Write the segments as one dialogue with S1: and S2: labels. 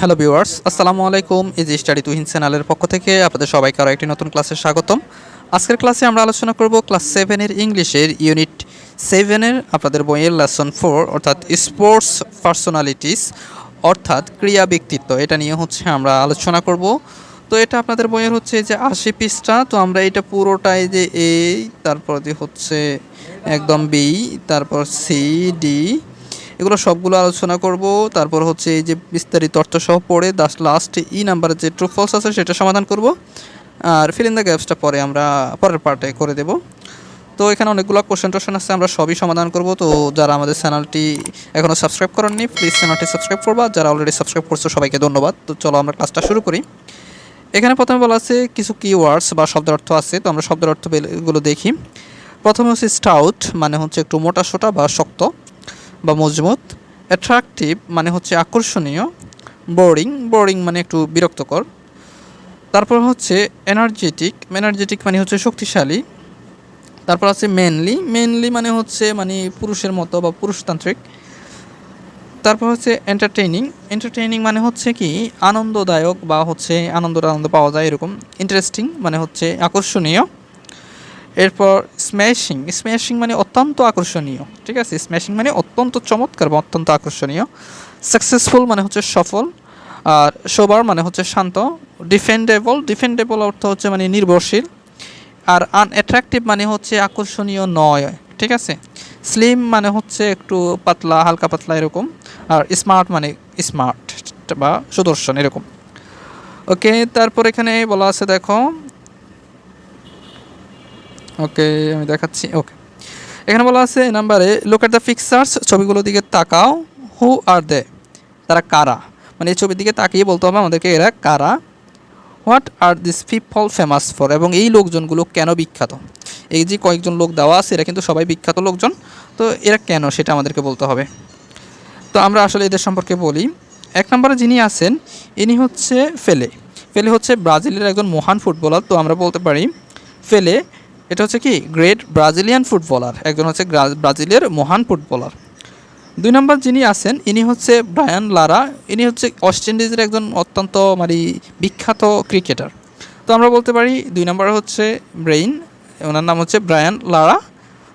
S1: Hello viewers, আসসালামু আলাইকুম easy study Tuhin চ্যানেলের পক্ষ থেকে আপনাদের সবাইকে আরও একটি নতুন ক্লাসে স্বাগতম। আজকের ক্লাসে আমরা আলোচনা করব ক্লাস সেভেনের ইংলিশের ইউনিট সেভেনের আপনাদের বইয়ের লেসন ফোর অর্থাৎ স্পোর্টস পার্সোনালিটিস অর্থাৎ ক্রিয়া ব্যক্তিত্ব। এটা নিয়ে হচ্ছে আমরা আলোচনা করব। তো এটা আপনাদের বইয়ের হচ্ছে যে আশি পৃষ্ঠা, তো আমরা এটা পুরোটাই যে এ তারপর দিয়ে হচ্ছে একদম বি তারপর সি ডি এগুলো সবগুলো আলোচনা করব। তারপর হচ্ছে এই যে বিস্তারিত অর্থ সহ পড়ে দাস লাস্ট ই নাম্বারের যে ট্রু ফলস আছে সেটা সমাধান করব। আর ফিল ইন দ্য গ্যাপসটা পরে আমরা পরের পার্টে করে দেব। তো এখানে অনেকগুলো কোশ্চেন টোশ্চেন আছে, আমরা সবই সমাধান করব। তো যারা আমাদের চ্যানেলটি এখনও সাবস্ক্রাইব করেননি প্লিজ চ্যানেলটি সাবস্ক্রাইব করবা। যারা অলরেডি সাবস্ক্রাইব করছ, সবাইকে ধন্যবাদ। তো চলো আমরা ক্লাসটা শুরু করি। এখানে প্রথমে বলা আছে কিছু কিওয়ার্ডস বা শব্দের অর্থ আছে। তো আমরা শব্দের অর্থগুলো দেখি। প্রথমে হচ্ছে স্টাউট মানে হচ্ছে একটু মোটা সোটা বা শক্ত। বা মজবুত অ্যাট্রাকটিভ মানে হচ্ছে আকর্ষণীয় বোরিং বোরিং মানে একটু বিরক্তকর। তারপর হচ্ছে এনার্জেটিক এনার্জেটিক মানে হচ্ছে শক্তিশালী। তারপর আছে মেনলি মেনলি মানে হচ্ছে মানে পুরুষের মতো বা পুরুষতান্ত্রিক। তারপর হচ্ছে এন্টারটেইনিং এন্টারটেইনিং মানে হচ্ছে কি, আনন্দদায়ক বা হচ্ছে আনন্দ আনন্দ পাওয়া যায় এরকম। ইন্টারেস্টিং মানে হচ্ছে আকর্ষণীয়। এরপর স্ম্যাশিং স্ম্যাশিং মানে অত্যন্ত আকর্ষণীয়, ঠিক আছে? স্ম্যাশিং মানে অত্যন্ত চমৎকার বা অত্যন্ত আকর্ষণীয়। সাকসেসফুল মানে হচ্ছে সফল, আর সোবার মানে হচ্ছে শান্ত ডিফেন্ডেবল ডিফেন্ডেবল অর্থ হচ্ছে মানে নির্ভরশীল, আর আনঅ্যাট্রাকটিভ মানে হচ্ছে আকর্ষণীয় নয়, ঠিক আছে? স্লিম মানে হচ্ছে একটু পাতলা, হালকা পাতলা এরকম, আর স্মার্ট মানে স্মার্ট বা সুদর্শন এরকম। ওকে তারপর এখানে বলা আছে, দেখো ওকে, আমি দেখাচ্ছি, ওকে। এখানে বলা আছে এই নাম্বারে লুক অ্যাট দ্য পিকচার্স ছবিগুলোর দিকে তাকাও হু আর দে তারা কারা? মানে এই ছবির দিকে তাকিয়ে বলতে হবে আমাদেরকে, এরা কারা? What are this people famous for এবং এই লোকজনগুলো কেন বিখ্যাত? এই যে কয়েকজন লোক দেওয়া আছে, এরা কিন্তু সবাই বিখ্যাত লোকজন। তো এরা কেন? সেটা আমাদেরকে বলতে হবে। তো আমরা আসলে এদের সম্পর্কে বলি। এক নম্বরে যিনি আছেন, ইনি হচ্ছে ফেলে ফেলে হচ্ছে ব্রাজিলের একজন মহান ফুটবলার। তো আমরা বলতে পারি ফেলে এটা হচ্ছে কি? গ্রেট ব্রাজিলিয়ান ফুটবলার একজন হচ্ছে ব্রাজিলের মহান ফুটবলার দুই নম্বর যিনি আছেন, ইনি হচ্ছে ব্রায়ান লারা। ইনি হচ্ছে ওয়েস্ট ইন্ডিজের একজন অত্যন্ত মানে বিখ্যাত ক্রিকেটার তো আমরা বলতে পারি, দুই নম্বর হচ্ছে ব্রেইন ওনার নাম হচ্ছে Brian Lara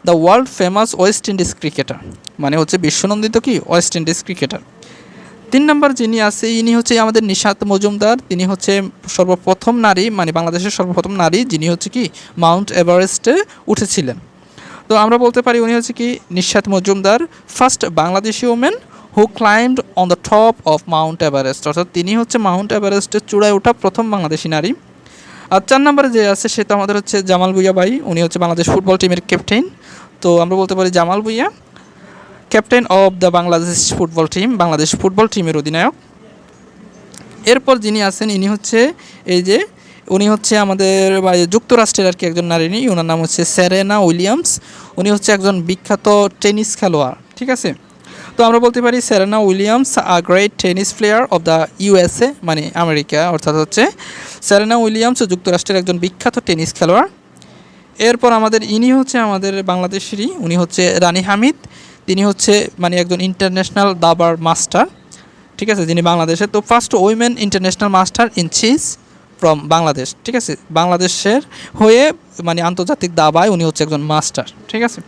S1: the world famous West Indies cricketer মানে হচ্ছে বিশ্বনন্দিত কি? ওয়েস্ট ইন্ডিজ ক্রিকেটার তিন নম্বর যিনি আছে, ইনি হচ্ছে আমাদের নিশাত মজুমদার। তিনি হচ্ছে সর্বপ্রথম নারী মানে বাংলাদেশের সর্বপ্রথম নারী, যিনি হচ্ছে কি, মাউন্ট এভারেস্টে উঠেছিলেন। তো আমরা বলতে পারি উনি হচ্ছে কি, Nishat Majumdar first Bangladeshi women who climbed on the top of mount Everest অর্থাৎ তিনি হচ্ছে মাউন্ট এভারেস্টের চূড়ায় ওঠা প্রথম বাংলাদেশি নারী। আর চার নম্বরে যে আছে, সেটা আমাদের হচ্ছে জামাল ভুইয়া ভাই। উনি হচ্ছে বাংলাদেশ ফুটবল টিমের ক্যাপ্টেন তো আমরা বলতে পারি Jamal Bhuiyan. Captain of the Bangladesh football team, Bangladesh football টিমের অধিনায়ক। এরপর যিনি আছেন, ইনি হচ্ছে এই যে, উনি হচ্ছে আমাদের যুক্তরাষ্ট্রের আর কি একজন নারী ওনার নাম হচ্ছে স্যারেনা উইলিয়ামস উনি হচ্ছে একজন বিখ্যাত টেনিস খেলোয়াড়, ঠিক আছে? তো আমরা বলতে পারি Serena Williams a great tennis player of the USA মানে আমেরিকা, অর্থাৎ হচ্ছে সেরেনা উইলিয়ামস যুক্তরাষ্ট্রের একজন বিখ্যাত টেনিস খেলোয়াড়। এরপর আমাদের, ইনি হচ্ছে আমাদের বাংলাদেশেরই, উনি হচ্ছে রানী হামিদ। তিনি হচ্ছে মানে একজন ইন্টারন্যাশনাল দাবার মাস্টার ঠিক আছে, যিনি বাংলাদেশের তো first women international master in chess from Bangladesh, ঠিক আছে? বাংলাদেশের হয়ে মানে আন্তর্জাতিক দাবায় উনি হচ্ছে একজন মাস্টার ঠিক আছে?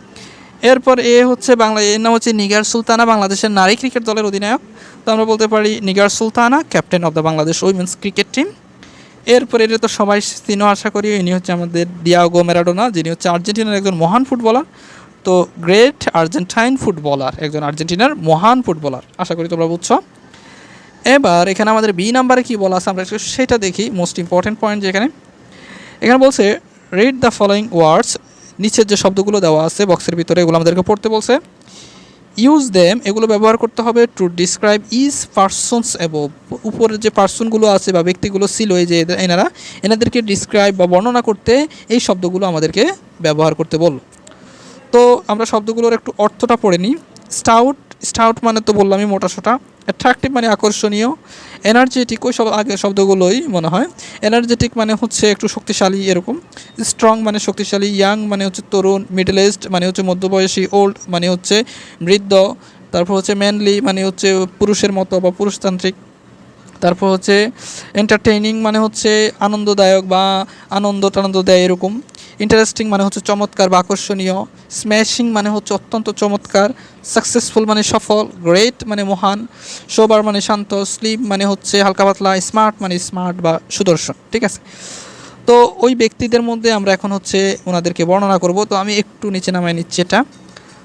S1: এরপর এ হচ্ছে বাংলা, এর নাম হচ্ছে নিগার সুলতানা, বাংলাদেশের নারী ক্রিকেট দলের অধিনায়ক। তো আমরা বলতে পারি Nigar Sultana captain of the Bangladesh women's cricket team এরপর এটা তো সবাই চিনো আশা করি, ইনি হচ্ছে আমাদের ডিয়াগো ম্যারাডোনা যিনি হচ্ছে আর্জেন্টিনার একজন মহান ফুটবলার তো গ্রেট আর্জেন্টাইন ফুটবলার, একজন আর্জেন্টিনার মহান ফুটবলার। আশা করি তোমরা বুঝছ? এবার এখানে আমাদের বি নাম্বারে কি বলা আছে, আমরা সেটা দেখি মোস্ট ইম্পর্টেন্ট পয়েন্ট যেখানে এখানে। বলছে রিড দ্য ফলোয়িং ওয়ার্ডস নিচের যে শব্দগুলো দেওয়া আছে বক্সের ভিতরে, এগুলো আমাদেরকে পড়তে বলছে। ইউজ দেম এগুলো ব্যবহার করতে হবে টু ডিসক্রাইব ইজ পার্সনস এবং উপরের যে পার্সনগুলো আছে বা ব্যক্তিগুলো ছিল, এই যে এনারা, এনাদেরকে ডিসক্রাইব বা বর্ণনা করতে এই শব্দগুলো আমাদেরকে ব্যবহার করতে বলল তো আমরা শব্দগুলোর একটু অর্থটা পড়ে নিই। স্টাউট স্টাউট মানে তো বললামই মোটা সোটা। অ্যাট্রাকটিভ মানে আকর্ষণীয়। এনার্জেটিক, ওই সব আগের শব্দগুলোই মনে হয়। এনার্জেটিক মানে হচ্ছে একটু শক্তিশালী এরকম। স্ট্রং মানে শক্তিশালী, ইয়াং মানে হচ্ছে তরুণ মিডল এজড মানে হচ্ছে মধ্যবয়সী, ওল্ড মানে হচ্ছে বৃদ্ধ। তারপর হচ্ছে ম্যানলি মানে হচ্ছে পুরুষের মতো বা পুরুষতান্ত্রিক। তারপর হচ্ছে এন্টারটেইনিং মানে হচ্ছে আনন্দদায়ক বা আনন্দ টানন্দ দেয় এরকম। ইন্টারেস্টিং মানে হচ্ছে চমৎকার বা আকর্ষণীয়। স্ম্যাশিং মানে হচ্ছে অত্যন্ত চমৎকার। সাকসেসফুল মানে সফল। গ্রেট মানে মহান। সোবার মানে শান্ত। স্লিপ মানে হচ্ছে হালকা পাতলা। স্মার্ট মানে স্মার্ট বা সুদর্শন। ঠিক আছে? তো ওই ব্যক্তিদের মধ্যে আমরা এখন হচ্ছে ওনাদেরকে বর্ণনা করব। তো আমি একটু নিচে নামাই নিচ্ছি এটা।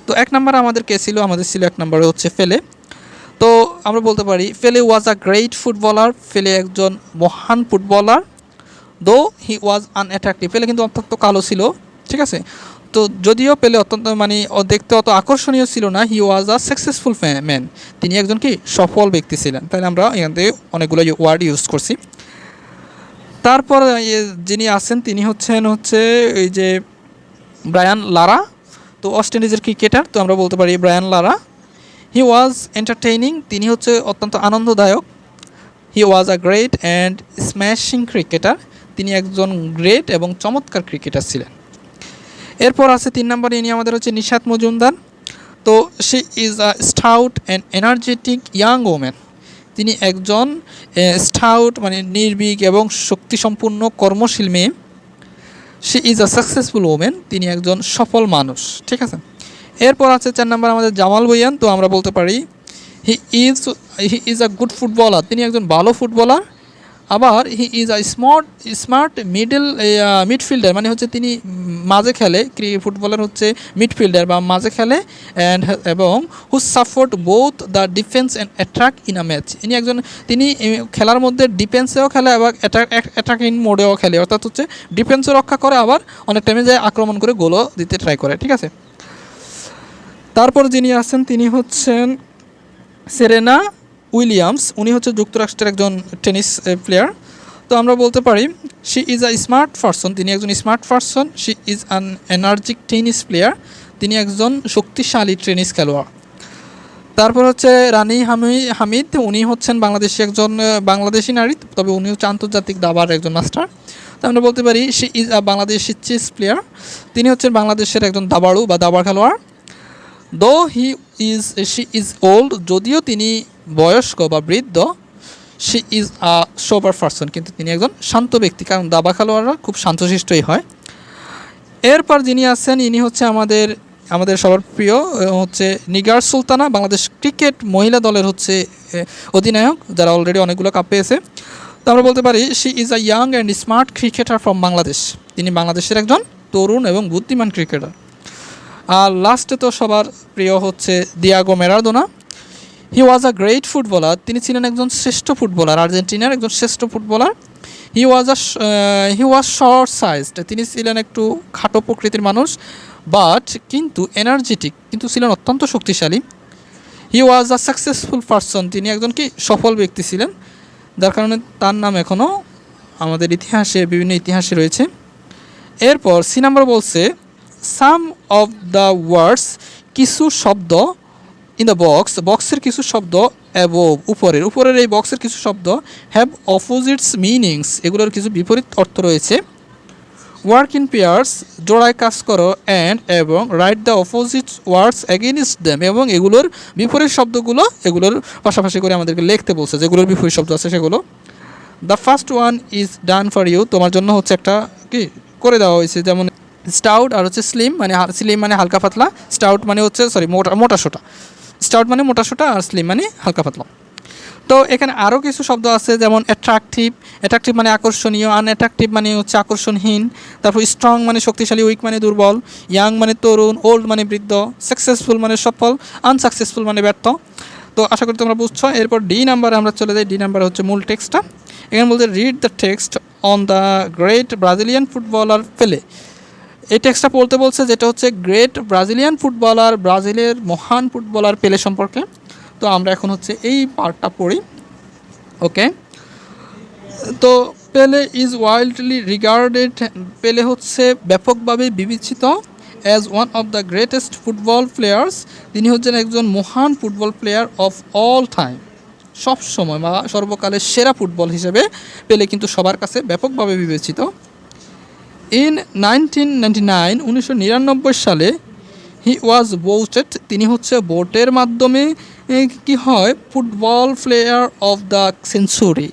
S1: তো এক নম্বরে আমাদের কে ছিল? আমাদের ছিল এক নম্বরে হচ্ছে ফেলে। তো আমরা বলতে পারি, ফেলে ওয়াজ আ গ্রেট ফুটবলার ফেলে একজন মহান ফুটবলার দো হি ওয়াজ আনঅ্যাট্রাক্টিভ পেলে কিন্তু অত্যন্ত কালো ছিল, ঠিক আছে? তো যদিও পেলে অত্যন্ত মানে দেখতে অত আকর্ষণীয় ছিল না হি ওয়াজ আ সাকসেসফুল ম্যান তিনি একজন কি সফল ব্যক্তি ছিলেন। তাই আমরা এখান থেকে অনেকগুলো ওয়ার্ড ইউজ করছি। তারপর যিনি আছেন, তিনি হচ্ছেন হচ্ছে এই যে ব্রায়ান লারা, তো ওয়েস্ট ইন্ডিজের ক্রিকেটার তো আমরা বলতে পারি ব্রায়ান লারা। হি ওয়াজ এন্টারটেইনিং তিনি হচ্ছে অত্যন্ত আনন্দদায়ক। He was a great and smashing cricketer তিনি একজন গ্রেট এবং চমৎকার ক্রিকেটার ছিলেন। এরপর আছে তিন নম্বরে, ইনি আমাদের হচ্ছে নিশাত মজুমদার। তো she is a stout and energetic young woman তিনি একজন স্টাউট মানে নির্ভীক এবং শক্তিসম্পন্ন, কর্মশীল মেয়ে। She is a successful women তিনি একজন সফল মানুষ, ঠিক আছে? এরপর আছে চার নম্বর আমাদের জামাল বইয়ান তো আমরা বলতে পারি he is he is a good footballer তিনি একজন ভালো ফুটবলার আবার he is a smart smart middle midfielder মানে হচ্ছে তিনি মাঝে খেলে ফুটবলার হচ্ছে মিডফিল্ডার বা মাঝে খেলে অ্যান্ড এবং who support both the defence and attack in a match ইনি একজন, তিনি খেলার মধ্যে ডিফেন্সেও খেলে এবং অ্যাটাকিং মোডেও খেলে, অর্থাৎ হচ্ছে ডিফেন্সও রক্ষা করে, আবার অনেক টাইমে যায় আক্রমণ করে গোলও দিতে ট্রাই করে, ঠিক আছে? তারপর যিনি আছেন, তিনি হচ্ছেন সেরেনা উইলিয়ামস, উনি হচ্ছে যুক্তরাষ্ট্রের একজন টেনিস প্লেয়ার তো আমরা বলতে পারি she is a smart person তিনি একজন smart person she is an energetic tennis player তিনি একজন শক্তিশালী টেনিস খেলোয়াড়। তারপর হচ্ছে রানী হামি, হামিদ, উনি হচ্ছেন বাংলাদেশি একজন বাংলাদেশি নারী, তবে উনি হচ্ছে আন্তর্জাতিক দাবার একজন মাস্টার তো আমরা বলতে পারি she is a Bangladeshi chess player তিনি হচ্ছেন বাংলাদেশের একজন দাবাড়ু বা দাবার খেলোয়াড়। Though he is she is old যদিও তিনি বয়স্ক বা বৃদ্ধ she is a sober person কিন্তু তিনি একজন শান্ত ব্যক্তি, কারণ দাবা খেলোয়াড়রা খুব শান্তশিষ্টই হয়। এরপর যিনি আছেন, ইনি হচ্ছে আমাদের আমাদের সবার প্রিয় হচ্ছে নিগার সুলতানা, বাংলাদেশ ক্রিকেট মহিলা দলের হচ্ছে অধিনায়ক, যারা অলরেডি অনেকগুলো কাপ পেয়েছে। তো আমরা বলতে পারি she is a young and smart cricketer from Bangladesh তিনি বাংলাদেশের একজন তরুণ এবং বুদ্ধিমান ক্রিকেটার আর লাস্টে তো সবার প্রিয় হচ্ছে Diego Maradona he was a great footballer তিনি ছিলেন একজন শ্রেষ্ঠ ফুটবলার আর্জেন্টিনার একজন শ্রেষ্ঠ footballer he was a he was short sized তিনি ছিলেন একটু খাটো প্রকৃতির মানুষ বাট কিন্তু এনার্জেটিক কিন্তু ছিলেন অত্যন্ত শক্তিশালী. হি ওয়াজ আ সাকসেসফুল পারসন তিনি একজন কি সফল ব্যক্তি ছিলেন, যার কারণে তার নাম এখনও আমাদের ইতিহাসে, বিভিন্ন ইতিহাসে রয়েছে। এরপর সি নাম্বার বলছে সাম অফ দ্য ওয়ার্ডস কিছু শব্দ ইন দ্য বক্স বক্সের কিছু শব্দ অ্যাবোভ উপরের। উপরের এই বক্সের কিছু শব্দ হ্যাভ অপোজিটস মিনিংস এগুলোর কিছু বিপরীত অর্থ রয়েছে। ওয়ার্ক ইন পেয়ার্স জোড়ায় কাজ করো অ্যান্ড এবং write the opposite words against them এবং এগুলোর বিপরীত শব্দগুলো, এগুলোর পাশাপাশি করে আমাদেরকে লিখতে বলছে, যেগুলোর বিপরীত শব্দ আছে সেগুলো। The first one is done for you তোমার জন্য হচ্ছে একটা কি করে দেওয়া হয়েছে, যেমন স্টাউট আর হচ্ছে স্লিম মানে স্লিম মানে হালকা পাতলা স্টাউট মানে হচ্ছে সরি মোটা মোটা সোটা। স্টাউট মানে মোটা সোটা আর স্লিম মানে হালকা পাতলা। তো এখানে আরও কিছু শব্দ আছে, যেমন অ্যাট্রাকটিভ অ্যাট্রাকটিভ মানে আকর্ষণীয় আনঅ্যাট্রাকটিভ মানে হচ্ছে আকর্ষণহীন, তারপর স্ট্রং মানে শক্তিশালী উইক মানে দুর্বল ইয়াং মানে তরুণ ওল্ড মানে বৃদ্ধ সাকসেসফুল মানে সফল আনসাকসেসফুল মানে ব্যর্থ। তো আশা করি তোমরা বুঝছ। এরপর ডি নাম্বারে আমরা চলে যাই। ডি নাম্বার হচ্ছে মূল টেক্সটটা এখানে বলতে read the text on the great Brazilian footballer Pele এই টেক্সটটা পড়তে বলছে যেটা হচ্ছে গ্রেট ব্রাজিলিয়ান ফুটবলার ব্রাজিলের মহান ফুটবলার পেলে সম্পর্কে। তো আমরা এখন হচ্ছে এই পার্টটা পড়ি। ওকে তো পেলে ইজ ওয়াইল্ডলি রিগার্ডেড পেলে হচ্ছে ব্যাপকভাবে বিবেচিত as one of the greatest football players তিনি হচ্ছেন একজন মহান football player of all time সব সময় বা সর্বকালের সেরা ফুটবল হিসেবে পেলে কিন্তু সবার কাছে ব্যাপকভাবে বিবেচিত। ইন নাইনটিন সালে হি ওয়াজ ভোটেড তিনি হচ্ছে ভোটের মাধ্যমে কি হয় football player of the century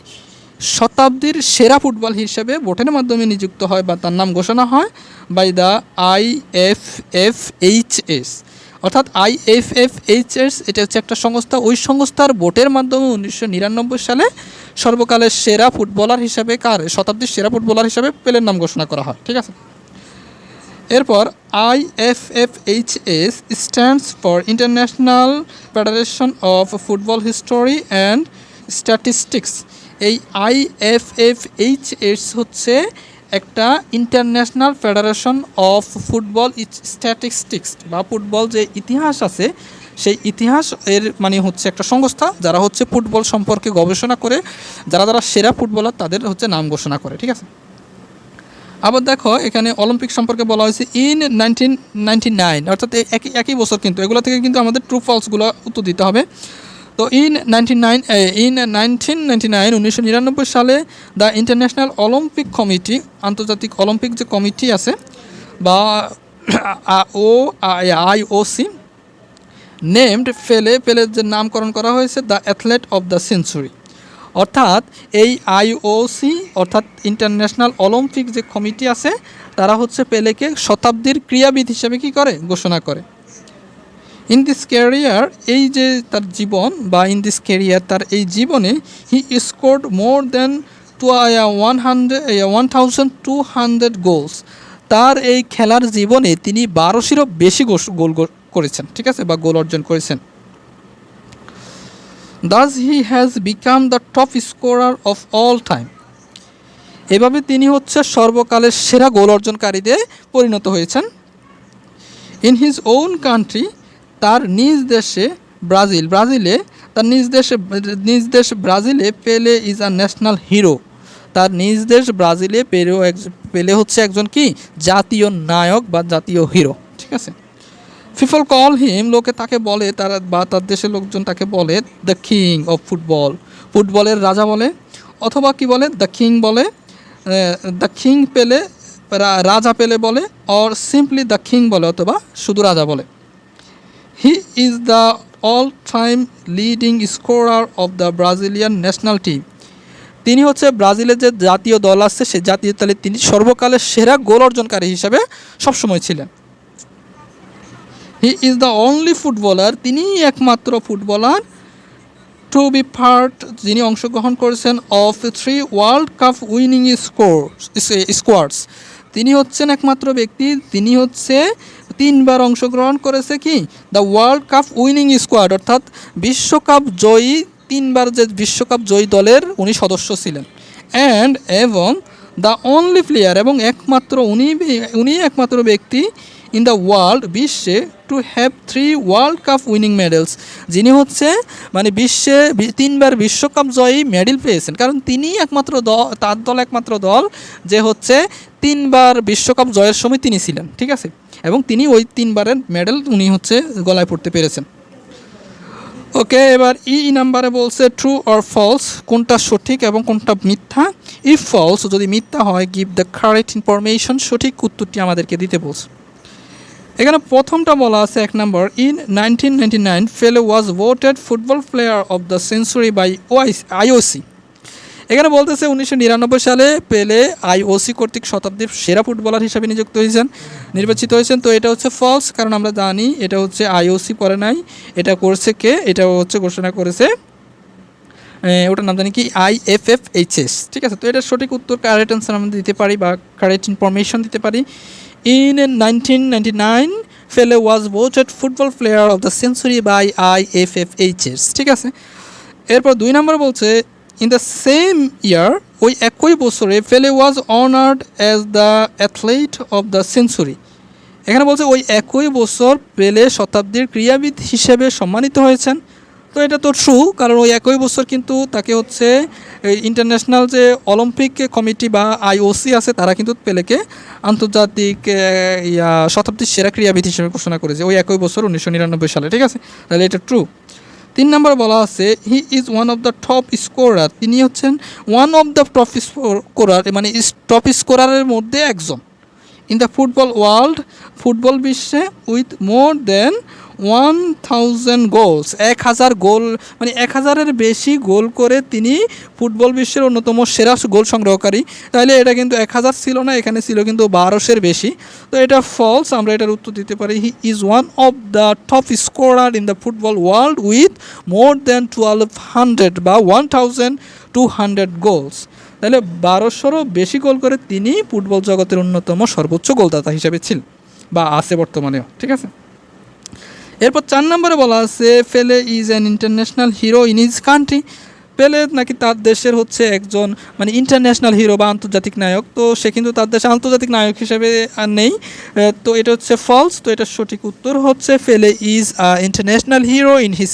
S1: শতাব্দীর সেরা ফুটবল হিসেবে ভোটের মাধ্যমে নিযুক্ত হয় বা তার নাম ঘোষণা হয় by the I F F H S অর্থাৎ I F F H S এটা হচ্ছে একটা সংস্থা। ওই সংস্থার ভোটের মাধ্যমে উনিশশো নিরানব্বই সালে সর্বকালের সেরা ফুটবলার হিসাবে কার, শতাব্দীর সেরা ফুটবলার হিসাবে পেলের নাম ঘোষণা করা হয়, ঠিক আছে? এরপর I F F H S stands for International Federation of Football History and Statistics এই I F F H S হচ্ছে একটা International Federation of Football Statistics বা ফুটবল যে ইতিহাস আছে, সেই ইতিহাস এর মানে হচ্ছে একটা সংস্থা যারা হচ্ছে ফুটবল সম্পর্কে গবেষণা করে, যারা যারা সেরা ফুটবলার তাদের হচ্ছে নাম ঘোষণা করে, ঠিক আছে? আবার দেখো, এখানে অলিম্পিক সম্পর্কে বলা হয়েছে ইন নাইনটিন নাইনটি নাইন অর্থাৎ একই একই বছর কিন্তু, এগুলো থেকে কিন্তু আমাদের ট্রু ফলসগুলো উত্তর দিতে হবে। তো in ninety nine in nineteen ninety nine উনিশশো নিরানব্বই সালে দ্য ইন্টারন্যাশনাল অলিম্পিক কমিটি আন্তর্জাতিক অলিম্পিক যে কমিটি আছে, বা ও আইওসি নেমড ফেলে পেলের যে নামকরণ করা হয়েছে the athlete of the century অর্থাৎ এই আইওসি অর্থাৎ ইন্টারন্যাশনাল অলিম্পিক যে কমিটি আছে, তারা হচ্ছে পেলেকে শতাব্দীর ক্রীড়াবিদ হিসেবে কি করে? ঘোষণা করে। ইন দিস ক্যারিয়ার এই যে তার জীবন বা ইন দিস ক্যারিয়ার তার এই জীবনে he scored more than two one hundred one thousand two hundred goals তার এই খেলার জীবনে তিনি বারোশিরও বেশি গোল করেছেন, ঠিক আছে? বা গোল অর্জন করেছেন। Thus he has become the top scorer of all time এভাবে তিনি হচ্ছে সর্বকালের সেরা গোল অর্জনকারীদের পরিণত হয়েছেন। ইন হিজ ওন কান্ট্রি তার নিজ দেশে ব্রাজিল। ব্রাজিলে, তার নিজ দেশে, নিজ দেশ ব্রাজিলে পেলে ইজ আ ন্যাশনাল হিরো তার নিজ দেশ ব্রাজিলে পেলেও এক, পেলে হচ্ছে একজন কি? জাতীয় নায়ক বা জাতীয় হিরো ঠিক আছে? ফিফল কল হিম লোকে তাকে বলে, তারা বা তার দেশের লোকজন তাকে বলে দ্য কিং অফ ফুটবল ফুটবলের রাজা বলে, অথবা কি বলে? দ্য কিং বলে দ্য কিং পেলে রাজা পেলে বলে অর সিম্পলি দ্য কিং বলে অথবা শুধু রাজা বলে। He is the all time leading scorer of the Brazilian national team তিনি হচ্ছে ব্রাজিলের যে জাতীয় দল আছে, সে জাতীয় দলে তিনি সর্বকালের সেরা গোল অর্জনকারী হিসাবে সবসময় ছিলেন। He is the only footballer তিনি একমাত্র ফুটবলার টু বি পার্ট যিনি অংশগ্রহণ করেছেন of three World Cup winning score squads তিনি হচ্ছেন একমাত্র ব্যক্তি, তিনি হচ্ছে তিনবার অংশগ্রহণ করেছে কি? The World Cup winning squad অর্থাৎ বিশ্বকাপ জয়ী, তিনবার যে বিশ্বকাপ জয়ী দলের উনি সদস্য ছিলেন। অ্যান্ড এবং দ্য অনলি প্লেয়ার এবং একমাত্র উনি উনি একমাত্র ব্যক্তি ইন দ্য ওয়ার্ল্ড বিশ্বে to have three World Cup winning medals যিনি হচ্ছে মানে বিশ্বে তিনবার বিশ্বকাপ জয়ী মেডেল পেয়েছেন। কারণ তিনি একমাত্র দল, তার দল একমাত্র দল যে হচ্ছে তিনবার বিশ্বকাপ জয়ের সময় তিনি ছিলেন, ঠিক আছে? এবং তিনি ওই তিনবারের মেডেল উনি হচ্ছে গলায় পড়তে পেরেছেন। ওকে, এবার ই নাম্বারে বলছে ট্রু অর ফলস কোনটা সঠিক এবং কোনটা মিথ্যা? ইফ ফলস যদি মিথ্যা হয় গিভ দ্য কারেক্ট ইনফরমেশন সঠিক উত্তরটি আমাদেরকে দিতে বলছে। এখানে প্রথমটা বলা আছে এক number in nineteen ninety nine Pele was voted football player of the century by the IOC এখানে বলতেছে উনিশশো নিরানব্বই সালে পেলে আইওসি কর্তৃক শতাব্দীর সেরা ফুটবলার হিসাবে নিযুক্ত হয়েছেন, নির্বাচিত হয়েছেন। তো এটা হচ্ছে ফলস কারণ আমরা জানি এটা হচ্ছে আইওসি পরে নাই। এটা করছে কে? এটা হচ্ছে ঘোষণা করেছে ওটার নাম জানি কি? I F F H S ঠিক আছে, তো এটার সঠিক উত্তর কারেক্ট অ্যান্সার আমরা দিতে পারি বা কারেক্ট ইনফরমেশন দিতে পারি। In nineteen ninety nine Pele was voted football player of the century by I F F H S ঠিক আছে, এরপর দুই নম্বর বলছে ইন দ্য সেম ইয়ার ওই একই বছরে Pele was honoured as the athlete of the century এখানে বলছে, ওই একই বছর পেলে শতাব্দীর ক্রীড়াবিদ হিসেবে সম্মানিত হয়েছেন। তো এটা তো ট্রু কারণ ওই একই বছর কিন্তু তাকে হচ্ছে ইন্টারন্যাশনাল যে অলিম্পিক কমিটি বা আইওসি আছে, তারা কিন্তু পেলেকে আন্তর্জাতিক ইয়া, শতাব্দীর সেরা ক্রীড়াবিদ হিসেবে ঘোষণা করেছে। ওই একই বছর উনিশশো নিরানব্বই সালে, ঠিক আছে? তাহলে এটা ট্রু তিন নম্বর বলা আছে he is one of the top scorer তিনি হচ্ছেন one of the top scorer মানে টপ স্কোরারের মধ্যে একজন। In the football world football বিশ্বে with more than one thousand goals এক হাজার গোল মানে এক হাজারের বেশি গোল করে তিনি ফুটবল বিশ্বের অন্যতম সেরা গোল সংগ্রহকারী। তাহলে এটা কিন্তু এক হাজার ছিল না, এখানে ছিল কিন্তু বারোশের বেশি। তো এটা ফলস আমরা এটার উত্তর দিতে পারি he is one of the top scorer in the football world with more than twelve hundred বা one thousand two hundred goals তাহলে বারোশোরও বেশি গোল করে তিনি ফুটবল জগতের অন্যতম সর্বোচ্চ গোলদাতা হিসেবে ছিল, বা আছে বর্তমানেও, ঠিক আছে? এরপর চার নম্বরে বলা আছে Pele is an international hero in is country Pele নাকি তার দেশের হচ্ছে একজন মানে ইন্টারন্যাশনাল হিরো বা আন্তর্জাতিক নায়ক। তো সে কিন্তু তার দেশে আন্তর্জাতিক নায়ক হিসেবে আর নেই। তো এটা হচ্ছে ফলস তো এটার সঠিক উত্তর হচ্ছে Pele is international hero in his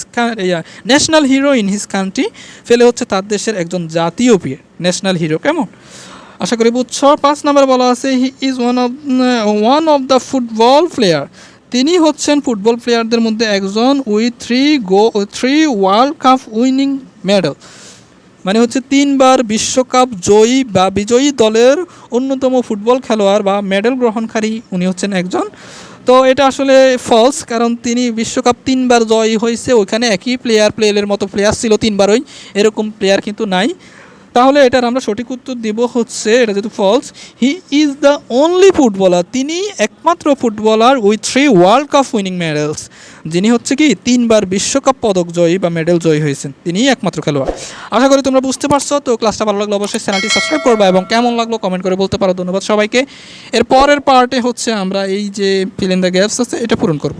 S1: national hero in his country Pele হচ্ছে তার দেশের একজন জাতীয় প্রিয় ন্যাশনাল হিরো কেমন? আশা করি বুঝছ। পাঁচ নম্বর বলা আছে he is one of one of the football player তিনি হচ্ছেন ফুটবল প্লেয়ারদের মধ্যে একজন with three go three World Cup winning medal. মানে হচ্ছে তিনবার বিশ্বকাপ জয়ী বা বিজয়ী দলের অন্যতম ফুটবল খেলোয়াড় বা মেডেল গ্রহণকারী উনি হচ্ছেন একজন। তো এটা আসলে ফলস কারণ তিনি বিশ্বকাপ তিনবার জয়ী হয়েছে, ওইখানে একই প্লেয়ার প্লেয়ারের মতো প্লেয়ার ছিল তিনবারই। এরকম প্লেয়ার কিন্তু নাই। তাহলে এটার আমরা সঠিক উত্তর দিব হচ্ছে, এটা যেহেতু false he is the only footballer তিনি একমাত্র footballer with three World Cup winning medals যিনি হচ্ছে কি, তিনবার বিশ্বকাপ পদক জয়ী বা মেডেল জয়ী হয়েছেন। তিনিই একমাত্র খেলোয়াড়। আশা করি তোমরা বুঝতে পারছ, তো ক্লাসটা ভালো লাগল অবশ্যই চ্যানেলটি সাবস্ক্রাইব করবা এবং কেমন লাগল কমেন্ট করে বলতে পারো। ধন্যবাদ সবাইকে। এর পরের পার্টে হচ্ছে আমরা এই যে ফিল ইন দ্য গ্যাপস আছে, এটা পূরণ করব।